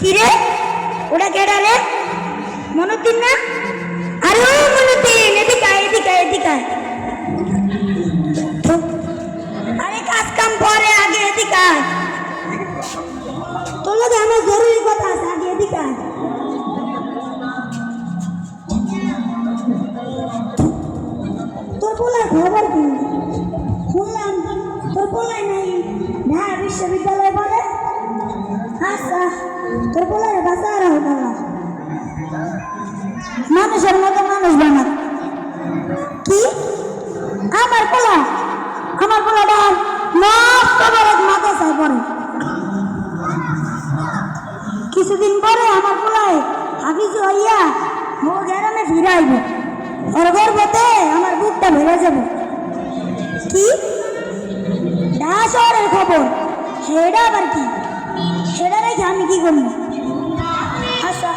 কিরে? ওটা কেডা রে মনোতিন না? আরে ও মনোতিন এদিকে আয়, এদিকে আয়, এদিকে আয়। আরে কাজ কাম পরে আগে এদিকে আয়। তোর লগে আমার জরুরি কথা আছে আগে এদিকে আয়। তোর পোলার খবর কি? শুনলাম তোর পোলাই নাই। ঢাকা বিশ্ববিদ্যালয়ে তোর পোলারে বাঁচা আর মানুষের মতো মানুষ বানাত কি? আমার পোলা। আমার পোলাটা করে মাথা চাই পড়ে। কিছুদিন পরে আমার পোলায় হাফিজ হইয়া ও গ্রামে ফিরে আইব। ওর গর্বতে আমার বুকটা ভেঙে যাব। কি? ঢাকা শহরের খবর। সেটা আবার কি? সেটা রেখে আমি কি করব? আচ্ছা।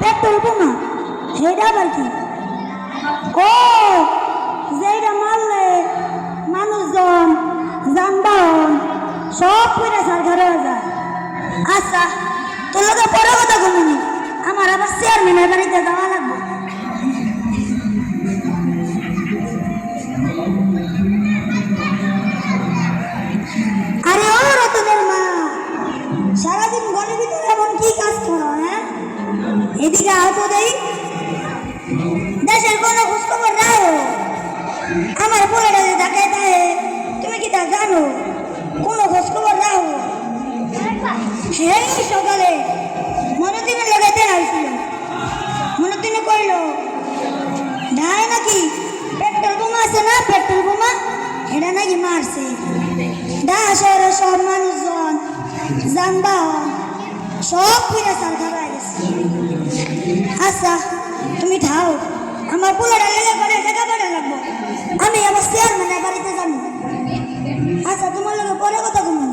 পেট্রোল বোমা সেটা আবার কি ও যেটা মারলে মানুষজন, যানবাহন, সব পুরা সরকার হয়ে যায়। আচ্ছা তোর লোকে পরে কথা কমুনি আমার আবার চেয়ারম্যানের বাড়িতে যাওয়া এদিকে আহত দেই। দেশের কোনো খোঁজখবর নাও আমার পোলাটা যে ঢাকায় দেয় তুমি কি তা জানো? কোনো খোঁজখবর নাও সেই সকালে মনোদিনে লাগাইতে আসছিল মনোদিনে কইল নাই নাকি পেট্রোল বোমা আছে না? পেট্রোল বোমা? এটা নাকি মারছে? ঢাকা শহরের সব মানুষজন যানবাহন সব ফিরে সরকার হয়ে গেছে। আচ্ছা তুমি ঠাও। আমার পোলাটা লেগে পড়ে টাকা পড়ে লাগবো। আমি আমার চেয়ারম্যানের বাড়িতে যাব। আচ্ছা তোমার লোকে পরে কথা কমন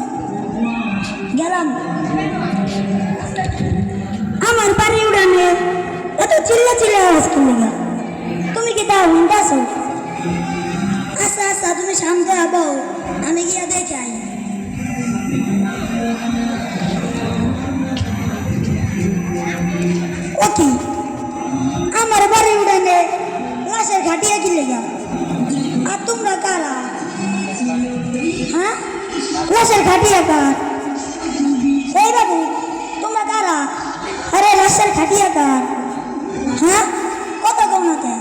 গেলাম। আমার বাড়ি উড়ানে এত চিল্লা চিল্লা আওয়াজ গা তুমি কি তা হুন্ডা আচ্ছা আচ্ছা তুমি শান্ত হব আমি গিয়া দেখে আই। কি? আমার বাড়ি উড়ানে লাশের ঘাটিয়া কি লেগা আর তোমরা কারা? হ্যাঁ? লাশের ঘাটিয়া কার এই বাবু, তোমরা কারা? আরে, লাশের খাটিয়া কার হ্যাঁ? কত কমনাতে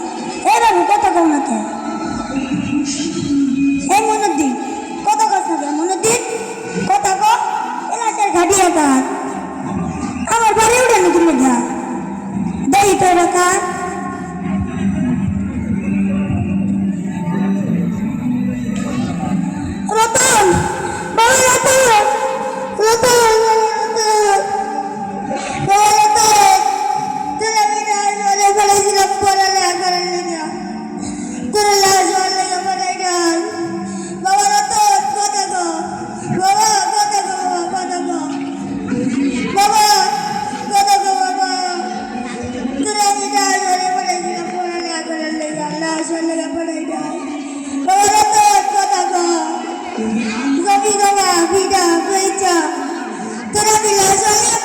এই বাবু, কত কমনাতে এই মনুদ্দিন, কত না মনুদ্দিন, কত ক এই লাশের খাটিয়া কার আমার বাড়ি উঠে নাকি লেখা দেই তো এটা কার তোরা দিলা সঙ্গে পড়েছিল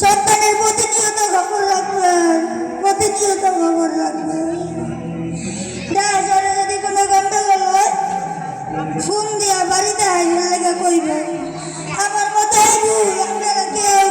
সন্তানের প্রতিনিয়ত খবর রাখবেন প্রতিনিয়ত খবর রাখবেন। যদি কোনো গন্ডগোল হয়, ফোন দিয়া বাড়িতে আইন লেগে কইবেন আমার মতো আপনারা কেউ